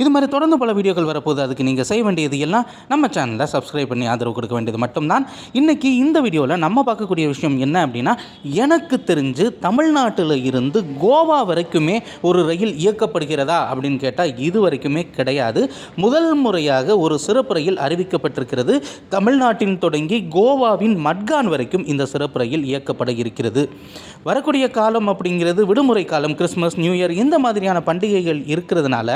இது மாதிரி தொடர்ந்து பல வீடியோக்கள் வரப்போகுது. அதுக்கு நீங்கள் செய்ய வேண்டியது எல்லாம் நம்ம சேனலை சப்ஸ்கிரைப் பண்ணி ஆதரவு கொடுக்க வேண்டியது மட்டும்தான். இன்றைக்கி இந்த வீடியோவில் நம்ம பார்க்கக்கூடிய விஷயம் என்ன அப்படின்னா எனக்கு தெரிஞ்சு தமிழ்நாட்டில் இருந்து கோவா வரைக்குமே ஒரு ரயில் இயக்கப்படுகிறதா அப்படின்னு கேட்டால் இது வரைக்குமே கிடையாது. முதல் முறையாக ஒரு சிறப்பு ரயில் அறிவிக்கப்பட்டிருக்கிறது. தமிழ்நாட்டின் தொடங்கி கோவாவின் மட்கான் வரைக்கும் இந்த சிறப்பு ரயில் இயக்கப்பட இருக்கிறது. வரக்கூடிய காலம் அப்படிங்கிறது விடுமுறை காலம் கிறிஸ்மஸ் நியூ இயர் இந்த மாதிரியான பண்டிகைகள் இருக்கிறதுனால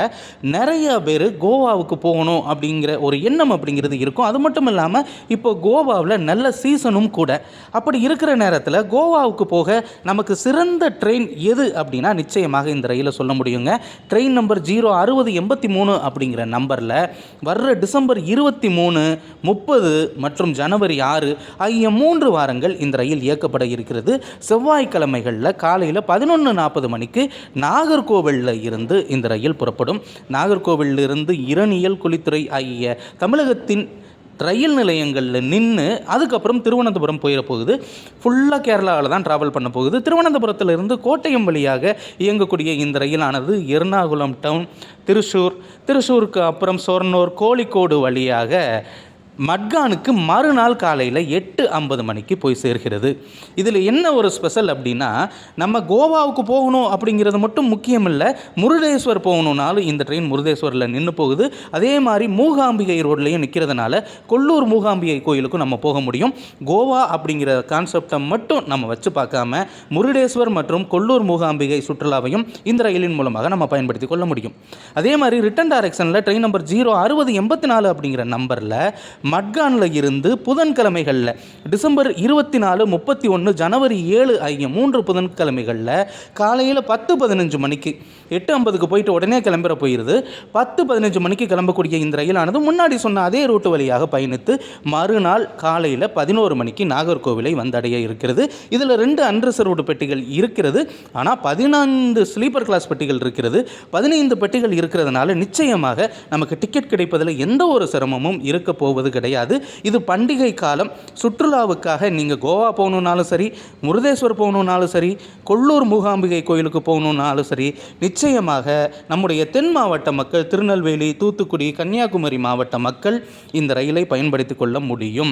நிறைய பேர் கோவாவுக்கு போகணும் அப்படிங்கிற ஒரு எண்ணம் அப்படிங்கிறது இருக்கும். அது மட்டும் இல்லாமல் இப்போ கோவாவில் நல்ல சீசனும் கூட. அப்படி இருக்கிற நேரத்தில் கோவாவுக்கு போக நமக்கு சிறந்த ட்ரெயின் எது அப்படின்னா நிச்சயமாக இந்த ரயிலை சொல்ல முடியுங்க. ட்ரெயின் நம்பர் ஜீரோ அறுபது எண்பத்தி மூணு அப்படிங்கிற நம்பரில் வர்ற டிசம்பர் இருபத்தி மூணு முப்பது மற்றும் ஜனவரி ஆறு ஆகிய மூன்று வாரங்கள் இந்த ரயில் இயக்கப்பட இருக்கிறது. செவ்வாய்க்கிழமைகளில் காலையில் பதினொன்று நாற்பது மணிக்கு நாகர்கோவிலில் இருந்து இந்த ரயில் புறப்படும். நாகர் கோவிலிருந்து இரணியல் குளித்துறை ஆகிய தமிழகத்தின் ரயில் நிலையங்களில் நின்று அதுக்கப்புறம் திருவனந்தபுரம் போயிட போகுது. ஃபுல்லாக கேரளாவில் தான் ட்ராவல் பண்ண போகுது. திருவனந்தபுரத்திலிருந்து கோட்டயம் வழியாக இயங்கக்கூடிய இந்த ரயிலானது எர்ணாகுளம் டவுன் திருச்சூர் திருச்சூருக்கு அப்புறம் சொர்ணூர் கோழிக்கோடு வழியாக மட்கானுக்கு மறுநாள் காலையில் எட்டு ஐம்பது மணிக்கு போய் சேர்கிறது. இதில் என்ன ஒரு ஸ்பெஷல் அப்படின்னா நம்ம கோவாவுக்கு போகணும் அப்படிங்கிறது மட்டும் முக்கியம் இல்லை முருடேஸ்வர் போகணுன்னாலும் இந்த ட்ரெயின் முருடேஸ்வரில் நின்று போகுது. அதே மாதிரி மூகாம்பிகை ரோட்லேயும் நிற்கிறதுனால கொல்லூர் மூகாம்பிகை கோயிலுக்கும் நம்ம போக முடியும். கோவா அப்படிங்கிற கான்செப்டை மட்டும் நம்ம வச்சு பார்க்காம முருடேஸ்வர் மற்றும் கொல்லூர் மூகாம்பிகை சுற்றுலாவையும் இந்த ரயிலின் மூலமாக நம்ம பயன்படுத்தி கொள்ள முடியும். அதே மாதிரி ரிட்டன் டைரக்ஷனில் ட்ரெயின் நம்பர் ஜீரோ அறுபது எண்பத்தி நாலு அப்படிங்கிற நம்பரில் மட்கானில் இருந்து புதன்கிழமைகளில் டிசம்பர் இருபத்தி நாலு முப்பத்தி ஒன்று ஜனவரி ஏழு ஆகிய மூன்று புதன்கிழமைகளில் காலையில் பத்து பதினஞ்சு மணிக்கு எட்டு ஐம்பதுக்கு போயிட்டு உடனே கிளம்புற போயிடுது பத்து பதினஞ்சு மணிக்கு கிளம்பக்கூடிய இந்த ரயிலானது முன்னாடி சொன்ன அதே ரூட்டு வழியாக பயணித்து மறுநாள் காலையில் பதினோரு மணிக்கு நாகர்கோவிலை வந்தடைய இருக்கிறது. இதில் ரெண்டு அன்ரிசர்வ்டு பெட்டிகள் இருக்கிறது. ஆனால் பதினான்கு ஸ்லீப்பர் கிளாஸ் பெட்டிகள் இருக்கிறது. பதினைந்து பெட்டிகள் இருக்கிறதுனால நிச்சயமாக நமக்கு டிக்கெட் கிடைப்பதில் எந்த ஒரு சிரமமும் இருக்க போவது கிடையாது. இது பண்டிகை காலம். சுற்றுலாவுக்காக நீங்கள் கோவா போகணுன்னாலும் சரி முருதேஸ்வர் போகணுன்னாலும் சரி கொல்லூர் மூகாம்பிகை கோயிலுக்கு போகணுன்னாலும் சரி நிச்சயமாக நம்முடைய தென் மாவட்ட மக்கள் திருநெல்வேலி தூத்துக்குடி கன்னியாகுமரி மாவட்ட மக்கள் இந்த ரயிலை பயன்படுத்தி கொள்ள முடியும்.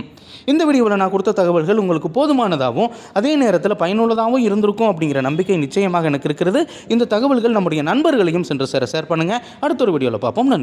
இந்த வீடியோவில் நான் கொடுத்த தகவல்கள் உங்களுக்கு போதுமானதாகவும் அதே நேரத்தில் பயனுள்ளதாகவும் இருந்திருக்கும் அப்படிங்கிற நம்பிக்கை நிச்சயமாக எனக்கு இருக்கிறது. இந்த தகவல்கள் நம்முடைய நண்பர்களையும் சென்று சேர ஷேர் பண்ணுங்கள் அடுத்த ஒரு வீடியோவில் பார்ப்போம். நன்றி.